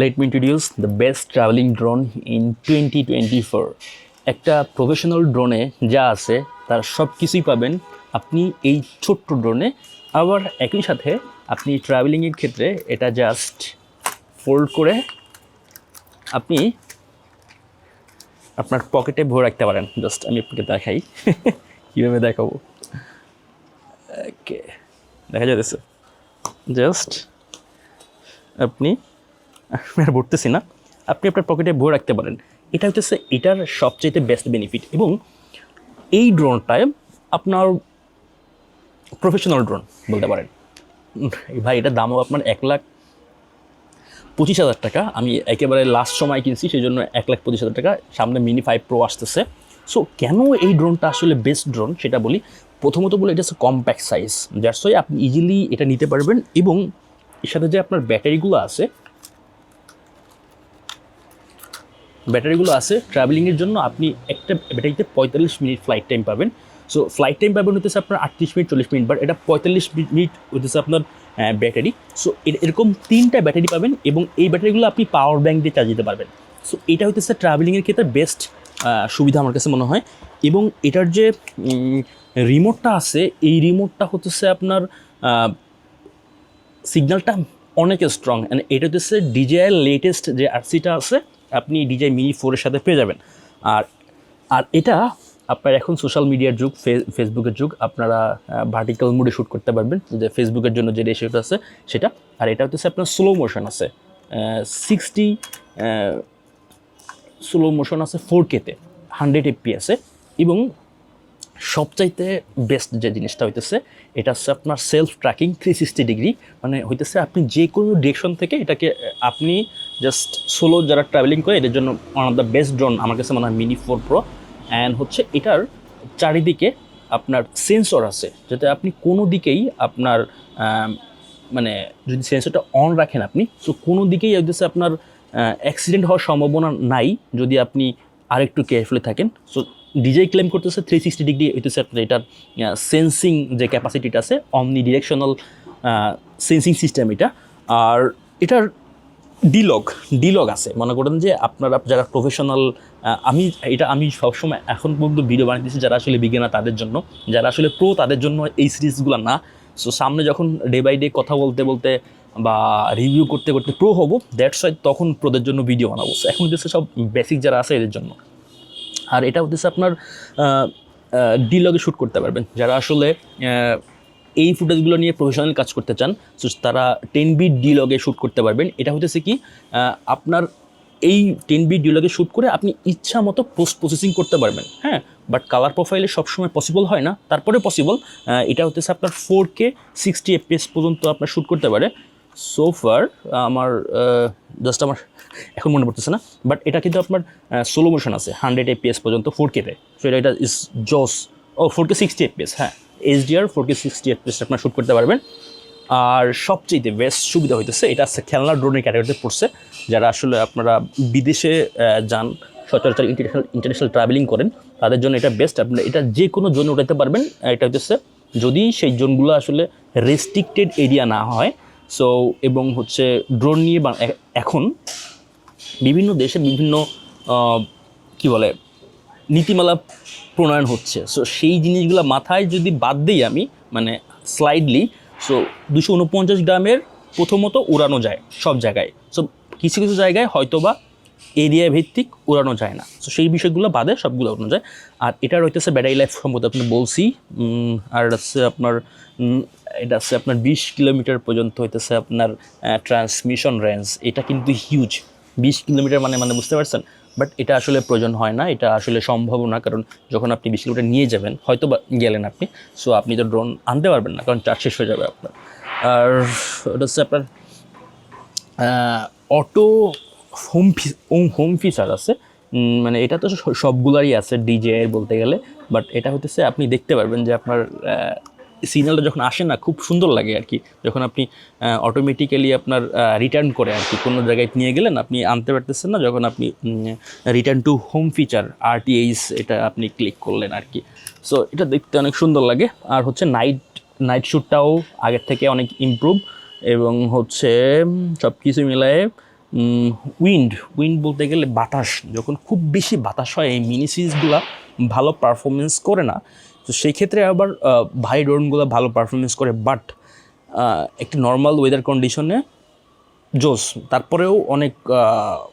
Let me introduce the best traveling drone in twenty twenty four একটা professional ড্রোনে যা আছে, তার সব কিছুই পাবেন। আপনি এই ছোট্ট ড্রোনে আবার একই সাথে আপনি ট্রাভেলিংয়ের ক্ষেত্রে এটা জাস্ট ফোল্ড করে আপনি আপনার পকেটে ভরে রাখতে পারেন। জাস্ট আমি আপনাকে দেখাই। কীভাবে দেখাবো? ওকে দেখা যাচ্ছে। জাস্ট আপনি আমি আর ভরতেছি না। আপনি আপনার পকেটে ভরে রাখতে পারেন। এটা হচ্ছে এটার সবচেয়ে বেস্ট বেনিফিট এবং এই ড্রোনটায় আপনার প্রফেশনাল ড্রোন বলতে পারেন। ভাই, এটার দামও আপনার এক লাখ পঁচিশ হাজার টাকা। আমি একেবারে লাস্ট সময় কিনছি সেই জন্য এক লাখ পঁচিশ হাজার টাকা। সামনে মিনি ফাইভ প্রো আসতেছে। সো কেন এই ড্রোনটা আসলে বেস্ট ড্রোন সেটা বলি? প্রথমত বলে, এটা হচ্ছে কম্প্যাক্ট সাইজ যার সই আপনি ইজিলি এটা নিতে পারবেন এবং এর সাথে যে আপনার ব্যাটারিগুলো আছে ব্যাটারিগুলো আছে ট্রাভেলিংয়ের জন্য আপনি একটা ব্যাটারিতে পঁয়তাল্লিশ মিনিট ফ্লাইট টাইম পাবেন। সো ফ্লাইট টাইম পাবেন হতেছে আপনার আটত্রিশ মিনিট, চল্লিশ মিনিট বাট এটা পঁয়তাল্লিশ মিনিট হতেছে আপনার ব্যাটারি। সো এরকম তিনটা ব্যাটারি পাবেন এবং এই ব্যাটারিগুলো আপনি পাওয়ার ব্যাঙ্ক দিয়ে চার্জ দিতে পারবেন। সো এটা হতেছে ট্রাভেলিংয়ের ক্ষেত্রে বেস্ট সুবিধা আমার কাছে মনে হয়। এবং এটার যে রিমোটটা আছে, এই রিমোটটা হতেছে আপনার সিগন্যালটা অনেক স্ট্রং অ্যান্ড এটা হচ্ছে ডিজেআই লেটেস্ট যে আরসিটা আছে আপনি ডিজাই মিনি ফোরের সাথে পেয়ে যাবেন। আর আর এটা আপনার এখন সোশ্যাল মিডিয়ার যুগ ফেসবুকের যুগ, আপনারা ভার্টিক্যাল মুডে শ্যুট করতে পারবেন। যে ফেসবুকের জন্য যে রেশিওটা আছে, সেটা। আর এটা হচ্ছে আপনার স্লো মোশন আছে। সিক্সটি স্লো মোশন আছে ফোর কেতে হান্ড্রেড আছে এবং সবচাইতে বেস্ট যে জিনিসটা হইতেছে, এটা হচ্ছে আপনার self tracking three sixty degree মানে হইতেছে আপনি যে কোনো ডিরেকশন থেকে এটাকে, আপনি জাস্ট সোলো যারা ট্রাভেলিং করে, এদের জন্য one of the best drone আমার কাছে মনে হয় মিনি ফোর প্রো অ্যান্ড হচ্ছে এটার চারিদিকে আপনার সেন্সর আছে, যাতে আপনি কোনো দিকেই আপনার মানে যদি সেন্সরটা অন রাখেন আপনি সো কোনো দিকেই হইতেছে আপনার অ্যাক্সিডেন্ট হওয়ার সম্ভাবনা নাই, যদি আপনি আরেকটু কেয়ারফুলি থাকেন। সো ডিজে ক্লেম করতেছে থ্রি সিক্সটি ডিগ্রি হইতেছে আপনার এটার সেন্সিং যে ক্যাপাসিটিটা আছে অমনি ডিরেকশনাল সেন্সিং সিস্টেম এটা। আর এটার ডিলগ ডিলগ আছে। মনে করেন যে আপনারা যারা প্রফেশনাল আমি এটা আমি সবসময় এখন পর্যন্ত ভিডিও বানিয়েছি যারা আসলে বিজ্ঞানা তাদের জন্য। যারা আসলে প্রো তাদের জন্য এই সিরিজগুলো না। সো সামনে যখন ডে বাই ডে কথা বলতে বলতে বা রিভিউ করতে করতে প্রো হব দ্যাটস ওয়াই তখন প্রোদের জন্য ভিডিও বানাবো। এখন হচ্ছে সব বেসিক যারা আছে এদের জন্য। আর এটা হচ্ছে আপনার ডিলগে শ্যুট করতে পারবেন। যারা আসলে এই ফুটেজগুলো নিয়ে প্রফেশনাল কাজ করতে চান সো তারা টেন বি ডিলগে শ্যুট করতে পারবেন। এটা হতেছে কি আপনার এই টেন বি ডিলগে শ্যুট করে আপনি ইচ্ছা মতো পোস্ট প্রসেসিং করতে পারবেন হ্যাঁ? বাট কালার প্রোফাইলে সবসময় পসিবল হয় না। তারপরে পসিবল এটা হতেছে আপনার ফোর কে সিক্সটি এফপিএস পর্যন্ত আপনার শ্যুট করতে পারে। সোফার আমার জাস্ট আমার, এখন মনে পড়তেছে না বাট এটা কিন্তু আপনার সোলো মোশন আছে হান্ড্রেড এপিএস পর্যন্ত ফোর কেতে সো এটা এটা ইস জস ও ফোর কে সিক্সটি এপিএস হ্যাঁ। HDR four K sixty FPS আপনার শ্যুট করতে পারবেন। আর সবচেয়ে বেস্ট সুবিধা হইতেছে, এটা হচ্ছে খেলনা ড্রোনের ক্যাটাগরিতে পড়ছে, যারা আসলে আপনারা বিদেশে যান, সচরাচর ইন্টারন্যাশনাল ইন্টারন্যাশনাল ট্রাভেলিং করেন, তাদের জন্য এটা বেস্ট আপনারা এটা যে কোনো জোনে উঠাতে পারবেন। এটা হচ্ছে যদি সেই জোনগুলো আসলে রেস্ট্রিক্টেড এরিয়া না হয় সো এবং হচ্ছে ড্রোন নিয়ে এখন বিভিন্ন দেশে বিভিন্ন কি বলে, নীতিমালা প্রণয়ন হচ্ছে। সো সেই জিনিসগুলো মাথায় যদি বাদ দিই আমি মানে স্লাইডলি সো দুশো উনপঞ্চাশ গ্রামের প্রথমত উড়ানো যায় সব জায়গায়। সো কিছু কিছু জায়গায় হয়তোবা এরিয়া ভিত্তিক উড়ানো যায় না। সো সেই বিষয়গুলো বাদে সবগুলো উড়ানো যায়। আর এটা রইতেছে ব্যাটারি লাইফ সম্পর্কে আপনি বলছি। আর হচ্ছে আপনার এটা হচ্ছে আপনার বিশ কিলোমিটার পর্যন্ত হইতেছে আপনার ট্রান্সমিশন রেঞ্জ এটা কিন্তু হিউজ বিশ কিলোমিটার মানে মানে বুঝতে পারছেন? বাট এটা আসলে প্রয়োজন হয় না, এটা আসলে সম্ভব না। কারণ যখন আপনি বিশ কিলোমিটার নিয়ে যাবেন হয়তো গেলেন আপনি সো আপনি তো ড্রোন আনতে পারবেন না, কারণ চার্জ শেষ হয়ে যাবে আপনার। আর এটা হচ্ছে আপনার অটো হোম ফি হোম ফিচার আছে। মানে এটা তো সবগুলারই আছে ডিজে এর বলতে গেলে। বাট এটা হতেছে আপনি দেখতে পারবেন যে আপনার সিগন্যালটা যখন আসে না, খুব সুন্দর লাগে আর কি। যখন আপনি অটোমেটিক্যালি আপনার রিটার্ন করে আর কি। কোনো জায়গায় নিয়ে গেলেন, আপনি আনতে পারতেছেন না, যখন আপনি return to home feature RTH এটা আপনি ক্লিক করলেন আর কি। সো এটা দেখতে অনেক সুন্দর লাগে। আর হচ্ছে নাইট নাইট শ্যুটটাও আগের থেকে অনেক ইমপ্রুভ এবং হচ্ছে সব কিছু মিলায়ে উইন্ড উইন্ড বলতে গেলে বাতাস। যখন খুব বেশি বাতাস হয়, এই মিনি সিরিজগুলো ভালো পারফরমেন্স করে না। তো সেই ক্ষেত্রে আবার ভারী ড্রোনগুলো ভালো পারফরমেন্স করে বাট একটি নর্মাল ওয়েদার কন্ডিশনে জোস তারপরেও অনেক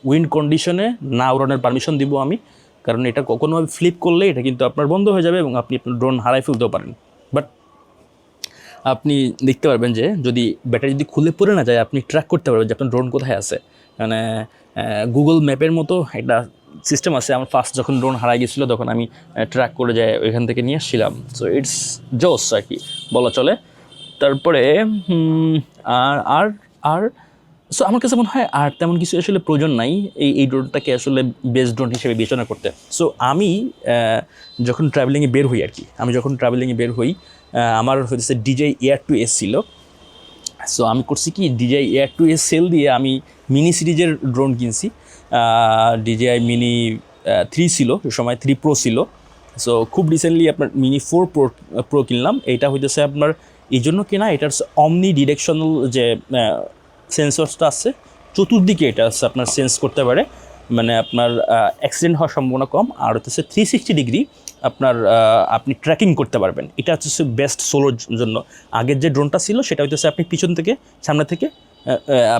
উইন্ড কন্ডিশনে না উড়ানোর পারমিশন দিব আমি, কারণ এটা কখনোভাবে ফ্লিপ করলে এটা কিন্তু আপনার বন্ধ হয়ে যাবে এবং আপনি আপনার ড্রোন হারাই ফেলতেও পারেন। বাট আপনি দেখতে পারবেন যে যদি ব্যাটারি যদি খুলে পড়ে না যায়, আপনি ট্র্যাক করতে পারবেন যে আপনার ড্রোন কোথায় আছে। মানে গুগল ম্যাপের মতো একটা সিস্টেম আছে, আমার ফার্স্ট যখন ড্রোন হারাই গেছিল, তখন আমি ট্র্যাক করে যাই ওইখান থেকে নিয়ে আসছিলাম। সো ইটস জোস আর কি, বলা চলে। তারপরে আর আর আর সো আমার কাছে মনে হয় আর তেমন কিছু আসলে প্রয়োজন নাই, এই এই ড্রোনটাকে আসলে বেস্ট ড্রোন হিসেবে বিবেচনা করতে। সো আমি যখন ট্রাভেলিংয়ে বের হই আর কি, আমি যখন ট্রাভেলিংয়ে বের হই আমার হচ্ছে ডিজে এয়ার টু এস ছিল। সো আমি করছি কি DJI air two S sell দিয়ে আমি মিনি সিরিজের ড্রোন কিনছি। ডিজিআই মিনি থ্রি ছিল সে সময় থ্রি প্রো ছিল। সো খুব রিসেন্টলি আপনার মিনি ফোর প্রো প্রো কিনলাম। এইটা হইতেছে আপনার, এই জন্য কেনা, এটার অমনি ডিরেকশনাল যে সেন্সরসটা আছে, চতুর্দিকে এটা আপনার সেন্স করতে পারে। মানে আপনার অ্যাক্সিডেন্ট হওয়ার সম্ভাবনা কম। আর হচ্ছে থ্রি সিক্সটি ডিগ্রি আপনার আপনি ট্র্যাকিং করতে পারবেন। এটা হচ্ছে বেস্ট সোলোর জন্য। আগের যে ড্রোনটা ছিল, সেটা হচ্ছে আপনি পিছন থেকে, সামনে থেকে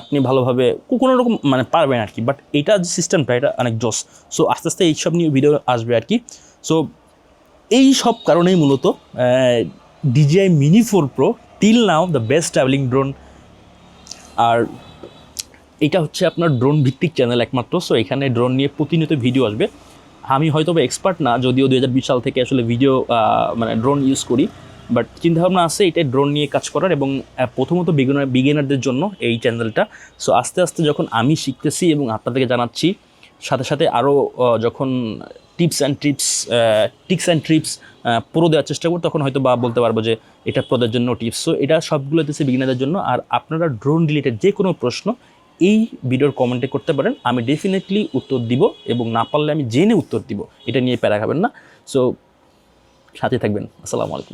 আপনি ভালোভাবে কোনো রকম মানে পারবেন আর কি বাট এটা যে সিস্টেমটা এটা অনেক জোস। সো আস্তে আস্তে এইসব নিয়ে ভিডিও আসবে আর কি। সো এই সব কারণেই মূলত DJI mini four pro till now the best traveling drone আর এটা হচ্ছে আপনার ড্রোন ভিত্তিক চ্যানেল একমাত্র সো এখানে ড্রোন নিয়ে প্রতিনিয়ত ভিডিও আসবে। আমি হয়তো এক্সপার্ট না, যদিও দু হাজার বিশ সাল থেকে আসলে ভিডিও মানে ড্রোন ইউজ করি। বাট চিন্তাভাবনা আছে এটা ড্রোন নিয়ে কাজ করার এবং প্রথমত বিগিনার বিগিনারদের জন্য এই চ্যানেলটা সো আস্তে আস্তে যখন আমি শিখতেছি এবং আপনাদেরকে জানাচ্ছি, সাথে সাথে আরও যখন tips and trips tricks and trips পুরো দেওয়ার চেষ্টা করব, তখন হয়তো বা বলতে পারব যে এটা প্রদের জন্য টিপস সো এটা সবগুলো দিচ্ছে বিগিনারদের জন্য। আর আপনারা ড্রোন রিলেটেড যে কোনো প্রশ্ন, এই ভিডিওর কমেন্টে করতে পারেন। আমি ডেফিনেটলি উত্তর দিব এবং না পারলে আমি জেনে উত্তর দিব। এটা নিয়ে প্যারা খাবেন না। সো সাথে থাকবেন। আসসালামু আলাইকুম।